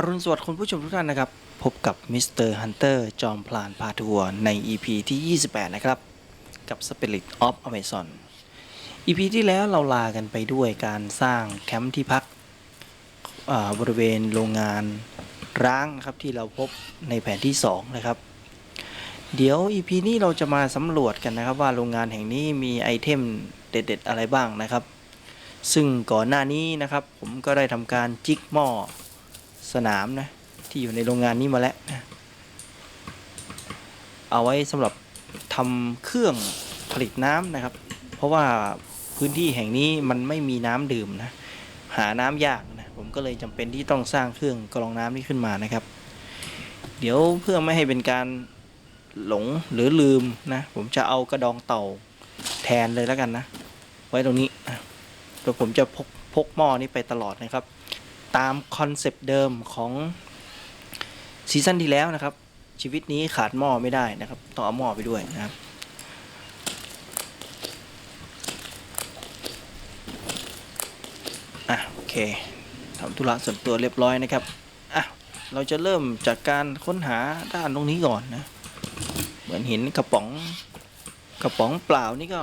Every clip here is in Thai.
อรุณสวัสดิ์คุณผู้ชมทุกท่านนะครับ พบกับมิสเตอร์ฮันเตอร์จอมพลานพาทัวร์ใน EP ที่ 28 นะครับ กับ Spirit of Amazon EP ที่แล้วเราลากันไปด้วยการสร้างแคมป์ที่พักบริเวณโรงงานร้างนะครับที่เราพบในแผนที่ 2 นะครับ เดี๋ยว EP นี้เราจะมาสำรวจกันนะครับว่าโรงงานแห่งนี้มีไอเทมเด็ด ๆ อะไรบ้างนะครับ ซึ่งก่อนหน้านี้นะครับผมก็ได้ทำการจิกหม้อ สนามนะ ที่อยู่ในโรงงานนี้มาแล้วนะเอาไว้สำหรับทำเครื่องผลิตน้ำนะครับ เพราะว่าพื้นที่แห่งนี้มันไม่มีน้ำดื่มนะ หาน้ำยากนะ ผมก็เลยจำเป็นที่ต้องสร้างเครื่องกรองน้ำนี้ขึ้นมานะครับ เดี๋ยวเพื่อไม่ให้เป็นการหลงหรือลืมนะ ผมจะเอากระดองเต่าแทนเลยแล้วกันนะ ไว้ตรงนี้นะเดี๋ยวผมจะพกพกหม้อนี้ไปตลอดนะครับ ตามคอนเซปต์เดิมของซีซั่นที่แล้วนะครับ ชีวิตนี้ขาดหม้อไม่ได้นะครับต้องเอาหม้อไปด้วยนะครับอะโอเคทำธุระส่วนตัวเรียบร้อยนะครับอะเราจะเริ่มจากการค้นหาด้านตรงนี้ก่อนนะ เหมือนเห็นกระป๋องกระป๋องเปล่านี่ก็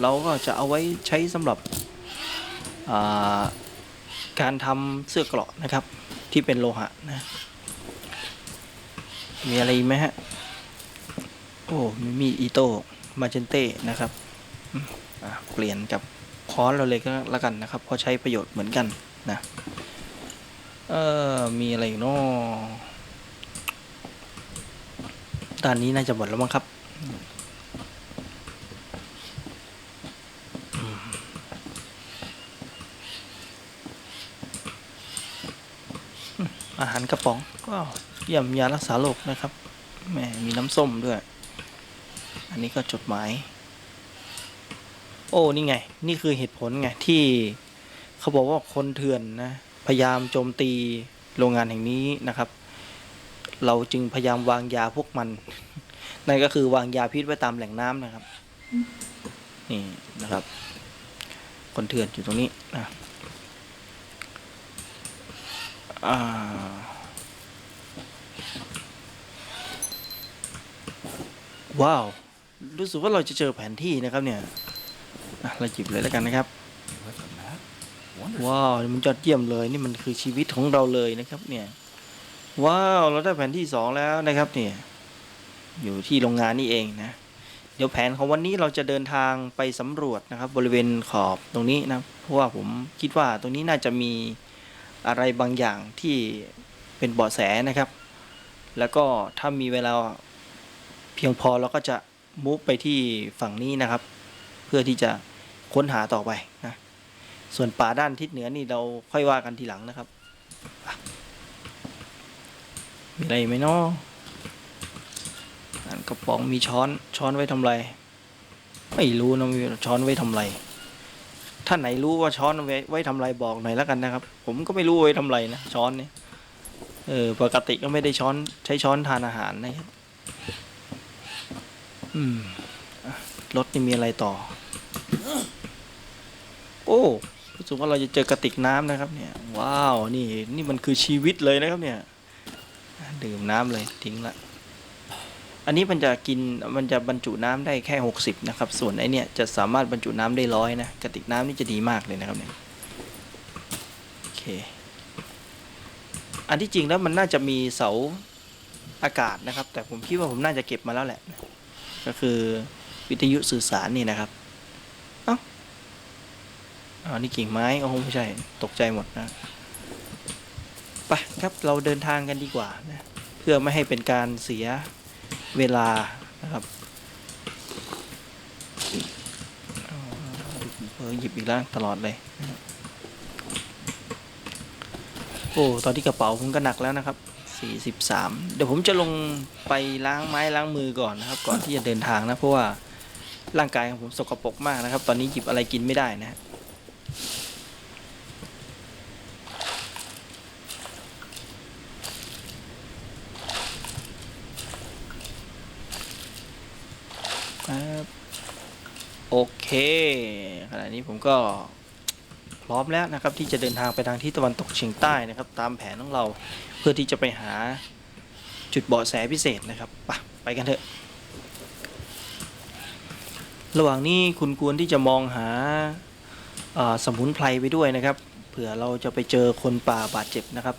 เราก็จะเอาไว้ใช้สำหรับอ่า การทำเสื้อเกราะนะครับ ที่เป็นโลหะนะ มีอะไรอีกไหมฮะ โอ้มีมีอีโต้มาเจนเต้นะครับเปลี่ยนกับค้อนเราเลยก็แล้วกันนะครับ เพราะใช้ประโยชน์เหมือนกันนะ เออมีอะไรอีกเนาะด้านนี้น่าจะหมดแล้วมั้งครับ อารกระป๋องก็เยี่ยมยารักษาโรคนะครับแหมมีน้ำส้มด้วย อันนี้ก็จดหมาย โอ้นี่ไง นี่คือเหตุผลไงที่เขาบอกว่าคนเถื่อนนะพยายามโจมตีโรงงานแห่งนี้นะครับ เราจึงพยายามวางยาพวกมัน นั่นก็คือวางยาพิษไว้ตามแหล่งน้ำนะครับ นี่นะครับ คนเถื่อนอยู่ตรงนี้นะอ่า ว้าว รู้สึกว่าเราจะเจอแผนที่นะครับเนี่ยเราหยิบเลยแล้วกันนะครับ ว้าวมันยอดเยี่ยมเลยนี่มันคือชีวิตของเราเลยนะครับเนี่ยว้าวเราได้แผนที่สองแล้วนะครับเนี่ยอยู่ที่โรงงานนี่เองนะเดี๋ยวแผนของวันนี้เราจะเดินทางไปสำรวจนะครับ บริเวณขอบตรงนี้นะเพราะว่าผมคิดว่าตรงนี้น่าจะมีอะไรบางอย่างที่เป็นเบาะแสนะครับ แล้วก็ถ้ามีเวลาเพียงพอเราก็จะมุฟไปที่ฝั่งนี้นะครับ เพื่อที่จะค้นหาต่อไปนะส่วนป่าด้านทิศเหนือนี่เราค่อยว่ากันทีหลังนะครับ มีอะไรไหมเนาะอ่านกระป๋องมีช้อนช้อนไว้ทำไรไม่รู้นะมีช้อนไว้ทำไรถ้านไหนรู้ว่าช้อนไว้ไว้ทำไรบอกหน่อยแล้วกันนะครับ ผมก็ไม่รู้ไว้ทำไรนะช้อนเนี่ย เออปกติก็ไม่ได้ช้อนใช้ช้อนทานอาหารนะครับ อืมรถนี่มีอะไรต่อ โอ้รู้สึกว่าเราจะเจอกระติกน้ำนะครับ เนี่ย ว้าว นี่นี่มันคือชีวิตเลยนะครับ เนี่ย ดื่มน้ำเลยทิ้งละ อันนี้มันจะกินมันจะบรรจุน้ำได้แค่หกสิบนะครับ ส่วนไอเนี่ยจะสามารถบรรจุน้ำได้ร้อยนะ กระติกน้ำนี่จะดีมากเลยนะครับเนี่ยโอเค อันที่จริงแล้วมันน่าจะมีเสาอากาศนะครับ แต่ผมคิดว่าผมน่าจะเก็บมาแล้วแหละ ก็คือวิทยุสื่อสารนี่นะครับเอ๋อนี่กิ่งไม้โอ้โหไม่ใช่ตกใจหมดนะไปครับเราเดินทางกันดีกว่านะเพื่อไม่ให้เป็นการเสียเวลานะครับเออหยิบอีกแล้วตลอดเลย โอ้ตอนที่กระเป๋าผมก็หนักแล้วนะครับ 43 เดี๋ยวผมจะลงไปล้างไม้ล้างมือก่อนนะครับ ก่อนที่จะเดินทางนะเพราะว่าร่างกายของผมสกปรกมากนะครับ ตอนนี้หยิบอะไรกินไม่ได้นะฮะครับโอเค ขณะนี้ผมก็ พร้อมแล้วนะครับที่จะเดินทางไปทางทิศตะวันตกเฉียงใต้นะครับ ตามแผนของเราเพื่อที่จะไปหาจุดเบาะแสพิเศษนะครับไปไปกันเถอะ ระหว่างนี้คุณควรที่จะมองหาาสมุนไพรไปด้วยนะครับ เผื่อเราจะไปเจอคนป่าบาดเจ็บนะครับ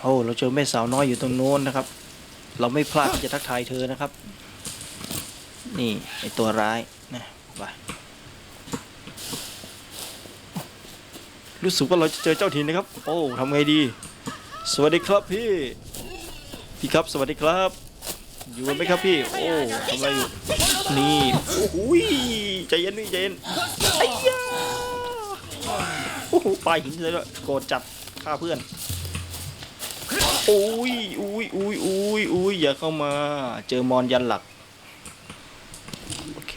โอ้เราเจอแม่สาวน้อยอยู่ตรงโน้นนะครับ เราไม่พลาดที่จะทักทายเธอนะครับ นี่ไอตัวร้ายนะไปรู้สึกว่าเราจะเจอเจ้าถิ่นนะครับ โอ้ทำไงดี สวัสดีครับพี่ พี่ครับสวัสดีครับ อยู่กันไหมครับพี่ โอ้ทำอะไรอยู่ นี่โอ้โหยใจเย็นพี่ใจเย็นไอ้ยาโอ้โหปลาหินเลยด้วยโกรธจัดฆ่าเพื่อน อุ้ยอุ้ยอุ้ยอุ้ยอุ้ยอย่าเข้ามา เจอมอนยันหลัก โอเค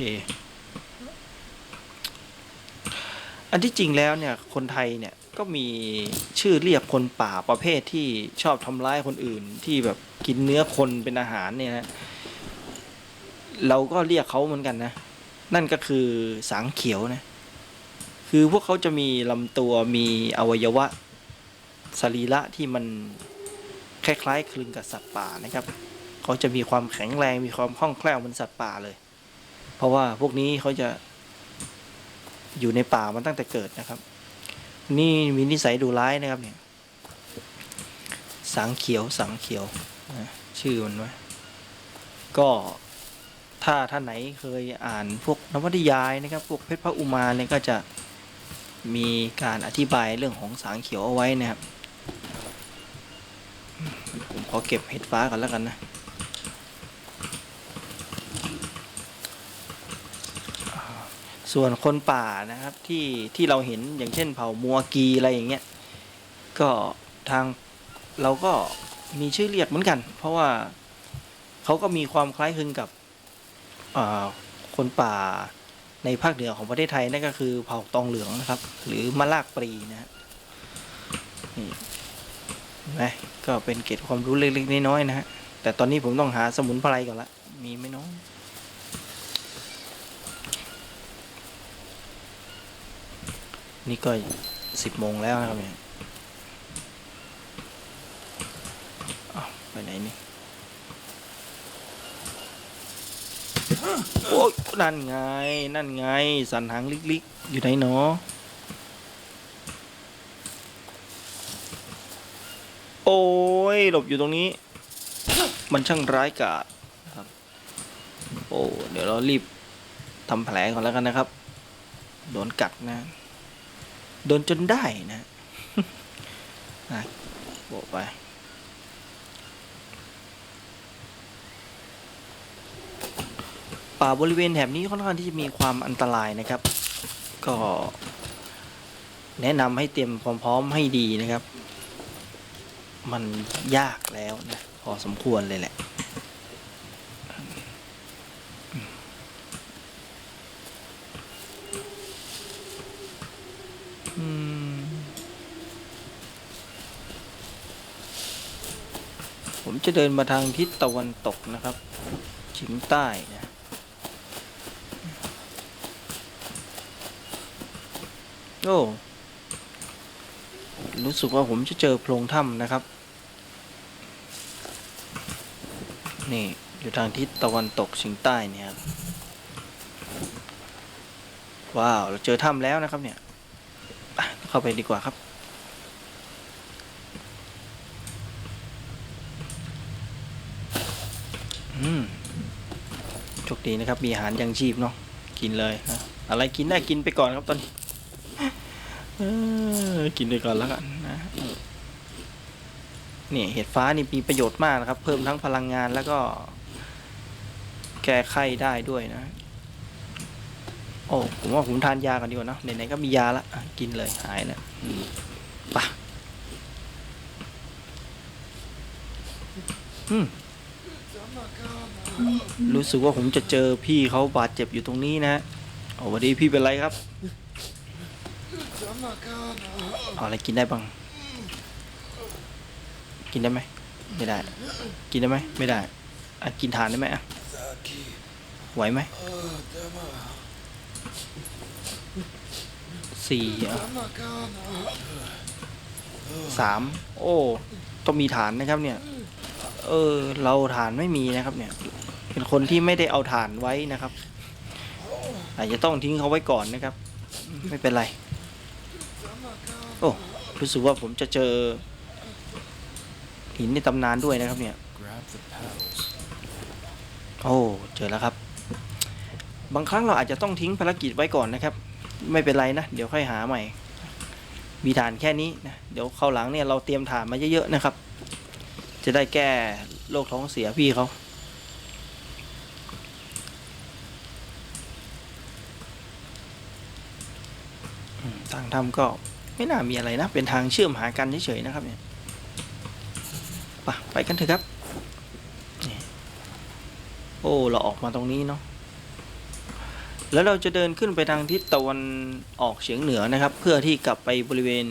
อันที่จริงแล้วเนี่ย คนไทยเนี่ยก็มีชื่อเรียกคนป่าประเภทที่ชอบทำร้ายคนอื่นที่แบบกินเนื้อคนเป็นอาหารเนี่ยนะเราก็เรียกเขาเหมือนกันนะ นั่นก็คือสางเขียวนะ คือพวกเขาจะมีลำตัวมีอวัยวะสรีระที่มัน คล้ายๆคลึงกับสัตว์ป่านะครับ เขาจะมีความแข็งแรงมีความคล่องแคล่วเหมือนสัตว์ป่าเลย เพราะว่าพวกนี้เขาจะอยู่ในป่ามันตั้งแต่เกิดนะครับ นี่มีนิสัยดุร้ายนะครับเนี่ยสางเขียวสางเขียวชื่อมันไว้ก็ถ้าท่านไหนเคยอ่านพวกนวนิยายนะครับ พวกเพชรพระอุมาเนี่ยก็จะมีการอธิบายเรื่องของสางเขียวเอาไว้นะครับ ผมขอเก็บเห็ดฟ้าก่อนแล้วกันนะ ส่วนคนป่านะครับที่ที่เราเห็นอย่างเช่นเผ่ามัวกีอะไรอย่างเงี้ย ก็ทางเราก็มีชื่อเรียกเหมือนกัน เพราะว่าเขาก็มีความคล้ายคลึงกับคนป่าในภาคเหนือของประเทศไทยนั่นก็คือเผ่าตองเหลืองนะครับ หรือมะลากปรีนะฮะ นี่เห็นไหมก็เป็นเกร็ดความรู้เล็กๆน้อยๆนะฮะแต่ตอนนี้ผมต้องหาสมุนไพรก่อนละมีไหมน้องนี่ก็สิบโมงแล้วนะครับเนี่ยไปไหนนี่โอ้ยนั่นไง นั่นไง สันหางลิกๆ อยู่ไหนเนาะโอ้ย หลบอยู่ตรงนี้ มันช่างร้ายกาจครับ โอ้เดี๋ยวเรารีบทำแผลก่อนแล้วกันนะครับ โดนกัดนะ โดนจนได้นะนะโบกไปป่าบริเวณแถบนี้ค่อนข้างที่จะมีความอันตรายนะครับ ก็ แนะนำให้เตรียมความพร้อมให้ดีนะครับ มันยากแล้วนะพอสมควรเลยแหละ อืม ผมจะเดินมาทางทิศตะวันตกนะครับเฉียงใต้นะโอ้รู้สึกว่าผมจะเจอโพรงถ้ำนะครับ นี่อยู่ทางทิศตะวันตกเฉียงใต้เนี่ยครับว้าวเราเจอถ้ำแล้วนะครับเนี่ยเข้าไปดีกว่าครับ อืมโชคดีนะครับ มีอาหารยังชีพเนาะกินเลยนะอะไรกินได้กินไปก่อนครับตอนนี้กินไปก่อนแล้วกัน นะนี่เห็ดฟ้านี่มีประโยชน์มากนะครับ เพิ่มทั้งพลังงานแล้วก็ แก้ไข้ได้ด้วยนะ โอ้ผมว่าผมทานยากันดีกว่านะไหนๆก็มียาละกินเลยหายแล้วไปะอืมรู้สึกว่าผมจะเจอพี่เขาบาดเจ็บอยู่ตรงนี้นะเอาวันนี้พี่เป็นไรครับ เอาอะไรกินได้บ้าง กินได้ไหมไม่ได้ กินได้ไหมไม่ได้อะกินฐานได้ไหมอะไหวไหมสี่อะสามโอ้ต้องมีฐานนะครับเนี่ย เออ เราฐานไม่มีนะครับเนี่ย เป็นคนที่ไม่ได้เอาฐานไว้นะครับ อาจจะต้องทิ้งเขาไว้ก่อนนะครับ ไม่เป็นไร โอ้รู้สึกว่าผมจะเจอ หินในตำนานด้วยนะครับเนี่ย Grab the paddles. โอ้เจอแล้วครับ บางครั้งเราอาจจะต้องทิ้งภารกิจไว้ก่อนนะครับ ไม่เป็นไรนะ เดี๋ยวค่อยหาใหม่ มีฐานแค่นี้นะเดี๋ยวเข้าวหลังเนี่ยเราเตรียมฐานมาเยอะๆนะครับ จะได้แก้โรคท้องเสียพี่เขาอืมทางทำก็ไม่น่ามีอะไรนะ เป็นทางเชื่อมหากันเฉยๆนะครับเนี่ย ไปกันเถอะครับ โอ้ เราออกมาตรงนี้เนาะ แล้วเราจะเดินขึ้นไปทางทิศตะวันออกเฉียงเหนือนะครับ เพื่อที่กลับไปบริเวณ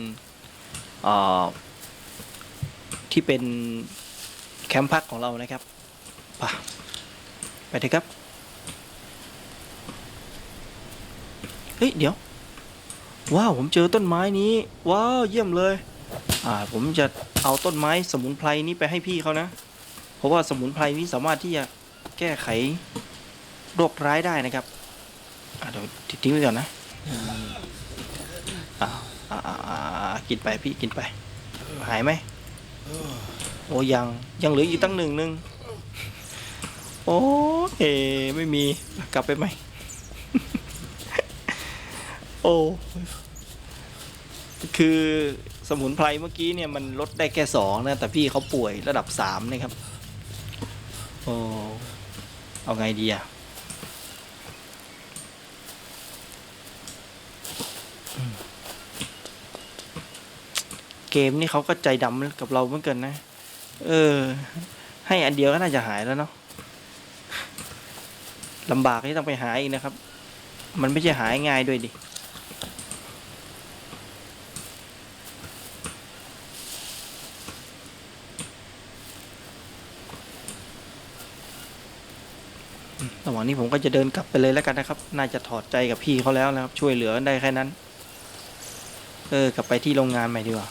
เที่เป็นแคมป์พักของเรานะครับ ไปไปเถอะครับ เฮ้ย เดี๋ยว ว้าว ผมเจอต้นไม้นี้ ว้าว เยี่ยมเลย อ่าผมจะเอาต้นไม้สมุนไพรนี้ไปให้พี่เขานะ เพราะว่าสมุนไพรนี้สามารถที่จะแก้ไขโรคร้ายได้นะครับอะเดี๋ยวทิ้งไว้ก่อนนะอ่าอ่าอ่ากินไปพี่กินไป หายไหมโอ้ยังยังเหลืออีกตั้งหนึ่งหนึ่งโอ้เอไม่มีกลับไปไหมโอ้คือ สมุนไพรเมื่อกี้เนี่ยมันลดได้แค่สองนะ แต่พี่เขาป่วยระดับสามนะครับ โอ้เอาไงดีอะเกมนี่เขาก็ใจดำกับเราเหมือนกันนะ เออ ให้อันเดียวก็น่าจะหายแล้วเนาะลำบากที่ต้องไปหาอีกนะครับ มันไม่ใช่หายง่ายด้วยดิ ระหว่าง นี้ผมก็จะเดินกลับไปเลยแล้วกันนะครับ น่าจะถอดใจกับพี่เขาแล้วนะครับ ช่วยเหลือได้แค่นั้น เออกลับไปที่โรงงานใหม่ดีกว่า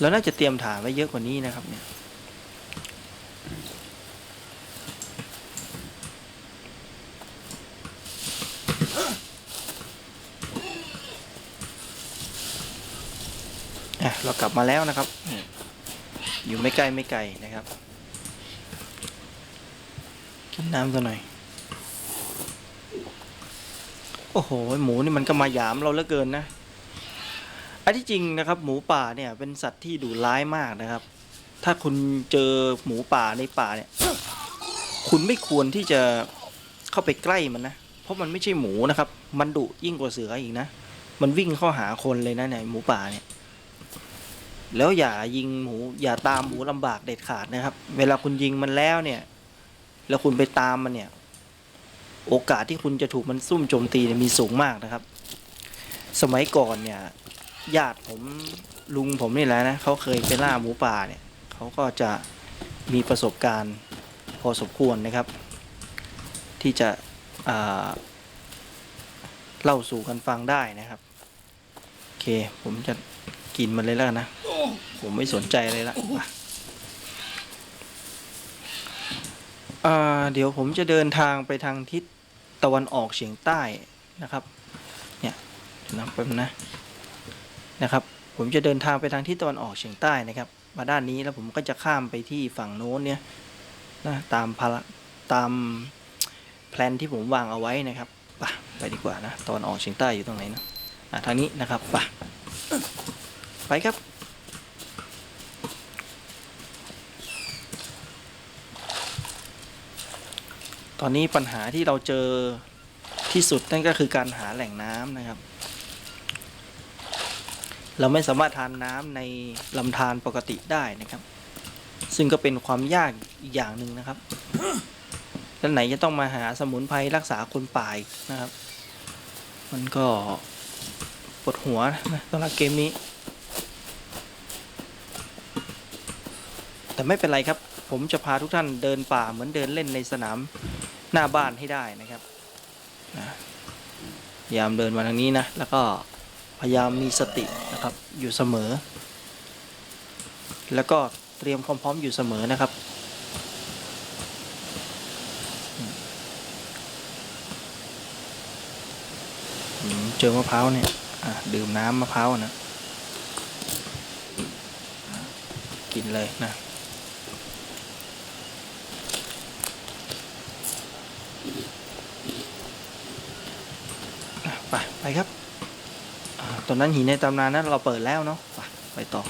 แล้วน่าจะเตรียมฐานไว้เยอะกว่านี้นะครับ เนี่ยอะเรากลับมาแล้วนะครับ อยู่ไม่ไกลไม่ไกลนะครับ น้ำตัวหน่อย โอ้โห หมูนี่มันก็มาหยามเราเหลือเกินนะ อันที่จริงนะครับ หมูป่าเนี่ย เป็นสัตว์ที่ดุร้ายมากนะครับ ถ้าคุณเจอหมูป่าในป่าเนี่ย คุณไม่ควรที่จะเข้าไปใกล้มันนะ เพราะมันไม่ใช่หมูนะครับ มันดุยิ่งกว่าเสืออีกนะ มันวิ่งเข้าหาคนเลยนะเนี่ยหมูป่าเนี่ยแล้วอย่ายิงหมูอย่าตามหมูลำบากเด็ดขาดนะครับ เวลาคุณยิงมันแล้วเนี่ย แล้วคุณไปตามมันเนี่ย โอกาสที่คุณจะถูกมันซุ่มโจมตีเนี่ยมีสูงมากนะครับ สมัยก่อนเนี่ย ญาติผมลุงผมนี่แหละนะเขาเคยไปล่าหมูป่าเนี่ยเขาก็จะมีประสบการณ์พอสมควรนะครับ ที่จะเล่าสู่กันฟังได้นะครับโอเค ผมจะกินมันเลยแล้วนนะผมไม่สนใจเลยละ อ่าเดี๋ยวผมจะเดินทางไปทางทิศตะวันออกเฉียงใต้นะครับ เนี่ยนะแป๊บนึงนะ นะครับ ผมจะเดินทางไปทางทิศตะวันออกเฉียงใต้นะครับ มาด้านนี้แล้วผมก็จะข้ามไปที่ฝั่งโน้นเนี่ยนะตามภาตามแพลนที่ผมวางเอาไว้นะครับไปไปดีกว่านะตะวันออกเฉียงใต้อยู่ตรงไหนนะอะทางนี้นะครับไปไปครับ ตอนนี้ปัญหาที่เราเจอที่สุดนั่นก็คือการหาแหล่งน้ำนะครับ เราไม่สามารถทานน้ำในลำธารปกติได้นะครับ ซึ่งก็เป็นความยากอีกอย่างหนึ่งนะครับแล้วไหนจะต้องมาหาสมุนไพรรักษาคนป่าอีกนะครับ มันก็ปวดหัวนะสำหรับเกมนี้ แต่แต่ไม่เป็นไรครับ ผมจะพาทุกท่านเดินป่าเหมือนเดินเล่นในสนาม หน้าบ้านให้ได้นะครับนะพยายามเดินมาทางนี้นะ แล้วก็พยายามมีสตินะครับอยู่เสมอ แล้วก็เตรียมความพร้อมอยู่เสมอนะครับ เจอมะพร้าวเนี่ยดื่มน้ำมะพร้าวนะ กินเลยนะ ไปครับอตอนนั้นหินในตำนานนั้นเราเปิดแล้วเนาะไปไปต่อ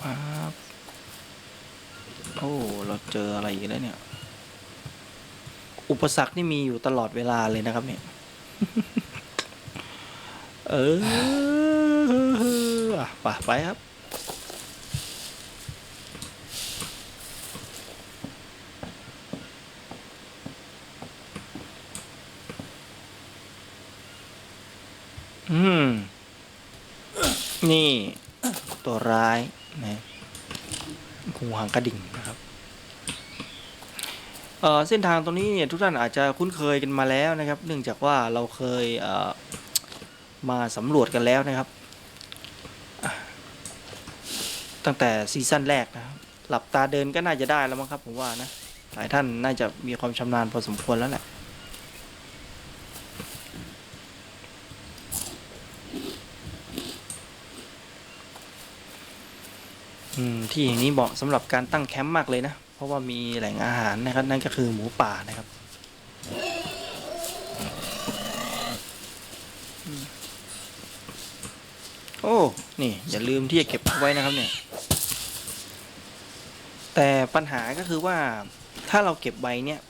ปั๊บโอ้ เราเจออะไรอีกแล้วเนี่ย อุปสรรคนี่มีอยู่ตลอดเวลาเลยนะครับเนี่ย เออไปไปครับ อืม นี่ ตัว ร้ายนะงูหางกระดิ่งนะครับเเส้นทางตรงนี้เนี่ยทุกท่านอาจจะคุ้นเคยกันมาแล้วนะครับ เนื่องจากว่าเราเคยเมาสำรวจกันแล้วนะครับ ตั้งแต่ซีซั่นแรกนะครับหลับตาเดินก็น่าจะได้แล้วมั้งครับผมว่านะหลายท่านน่าจะมีความชำนาญพอสมควรแล้วแหละ ที่อย่างนี้เหมาะสำหรับการตั้งแคมป์มากเลยนะ เพราะว่ามีแหล่งอาหารนะครับ นั่นก็คือหมูป่านะครับโอ้ นี่ อย่าลืมที่จะเก็บไว้นะครับเนี่ย แต่ปัญหาก็คือว่าถ้าเราเก็บใบเนี่ย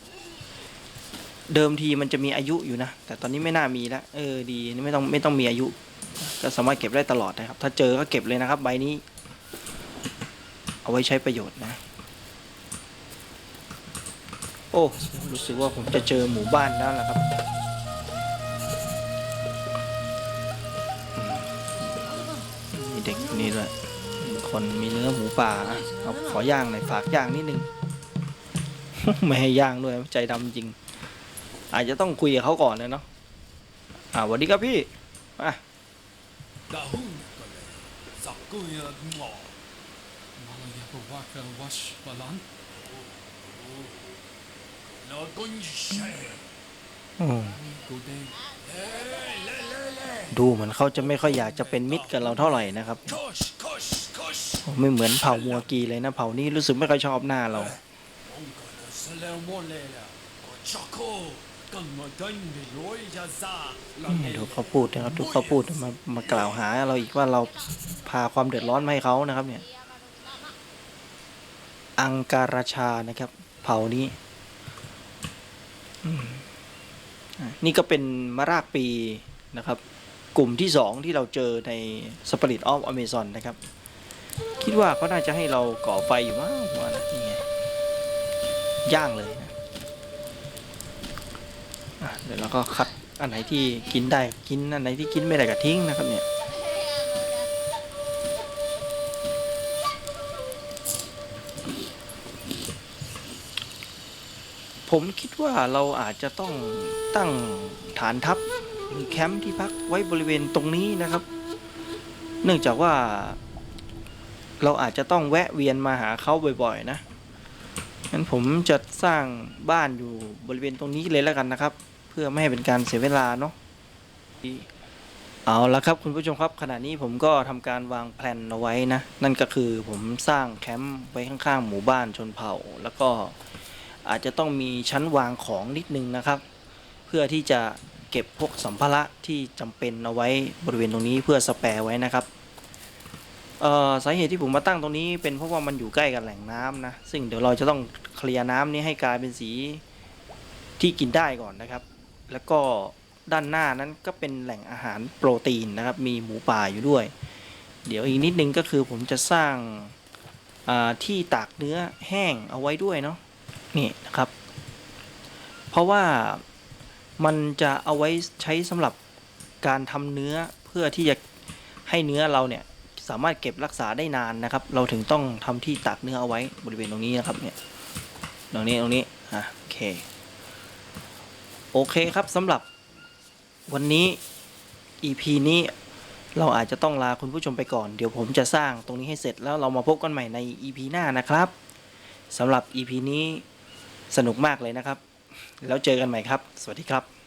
เดิมทีมันจะมีอายุอยู่นะ แต่ตอนนี้ไม่น่ามีแล้วเออดีไม่ต้องไม่ต้องมีอายุ ก็สามารถเก็บได้ตลอดนะครับ ถ้าเจอก็เก็บเลยนะครับ ใบนี้ เอาไว้ใช้ประโยชน์นะ โอ้ รู้สึกว่าผมจะเจอหมู่บ้านแล้วล่ะครับ มีเด็กนี่ด้วยคนมีเนื้อหมูป่าอะเอาขอย่างหน่อยฝากย่างนิดนึง ไม่ให้ย่างด้วยใจดำจริง อาจจะต้องคุยกับเขาก่อนนะเนาะ อ่าสวัสดีครับพี่อะ provoca vaš balan. No gun share. อืม Go day. Hey, le le le. ดูเหมือนเขาจะไม่ค่อยอยากจะเป็นมิตรกับเราเท่าไหร่นะครับ ไม่เหมือนเผ่ามัวกีเลยนะเผ่านี้รู้สึกไม่ค่อยชอบหน้าเราดูเขาพูดนะครับดูเขาพูดมามากล่าวหาเราอีกว่าเราพาความเดือดร้อนมาให้เขานะครับเนี่ย อังการาชานะครับ เผ่านี้ นี่ก็เป็นมะรากปีนะครับ กลุ่มที่สองที่เราเจอในสปริตออฟอเมซอนนะครับ คิดว่าเขาน่าจะให้เราก่อไฟอยู่มั้งผมว่านะนี่ไงย่างเลยนะเดี๋ยวเราก็คัดอันไหนที่กินได้กินอันไหนที่กินไม่ได้ก็ทิ้งนะครับเนี่ย ผมคิดว่าเราอาจจะต้องตั้งฐานทัพหรือแคมป์ที่พักไว้บริเวณตรงนี้นะครับ เนื่องจากว่าเราอาจจะต้องแวะเวียนมาหาเขาบ่อย ๆ นะงั้นผมจะสร้างบ้านอยู่บริเวณตรงนี้เลยแล้วกันนะครับ เพื่อไม่ให้เป็นการเสียเวลาเนาะเอาละครับคุณผู้ชมครับขณะนี้ผมก็ทำการวางแผนเอาไว้นะ นั่นก็คือผมสร้างแคมป์ไว้ข้างๆหมู่บ้านชนเผ่า แล้วก็ อาจจะต้องมีชั้นวางของนิดนึงนะครับ เพื่อที่จะเก็บพวกสัมภาระที่จำเป็นเอาไว้บริเวณตรงนี้เพื่อสแปร์ไว้นะครับสาเหตุที่ผมมาตั้งตรงนี้เป็นเพราะว่ามันอยู่ใกล้กับแหล่งน้ำนะซึ่งเดี๋ยวเราจะต้องเคลียร์น้ำนี้ให้กลายเป็นสีที่กินได้ก่อนนะครับ แล้วก็ด้านหน้านั้นก็เป็นแหล่งอาหารโปรตีนนะครับ มีหมูป่าอยู่ด้วย เดี๋ยวอีกนิดนึงก็คือผมจะสร้างที่ตากเนื้อแห้งเอาไว้ด้วยเนาะ นี่นะครับ เพราะว่ามันจะเอาไว้ใช้สำหรับการทำเนื้อเพื่อที่จะให้เนื้อเราเนี่ยสามารถเก็บรักษาได้นานนะครับ เราถึงต้องทำที่ตากเนื้อเอาไว้บริเวณตรงนี้นะครับเนี่ยตรงนี้ตรงนี้อะโอเคโอเคครับสำหรับวันนี้ EP นี้เราอาจจะต้องลาคุณผู้ชมไปก่อน เดี๋ยวผมจะสร้างตรงนี้ให้เสร็จแล้วเรามาพบกันใหม่ใน EP หน้านะครับสำหรับ EP นี้ สนุกมากเลยนะครับ แล้วเจอกันใหม่ครับ สวัสดีครับ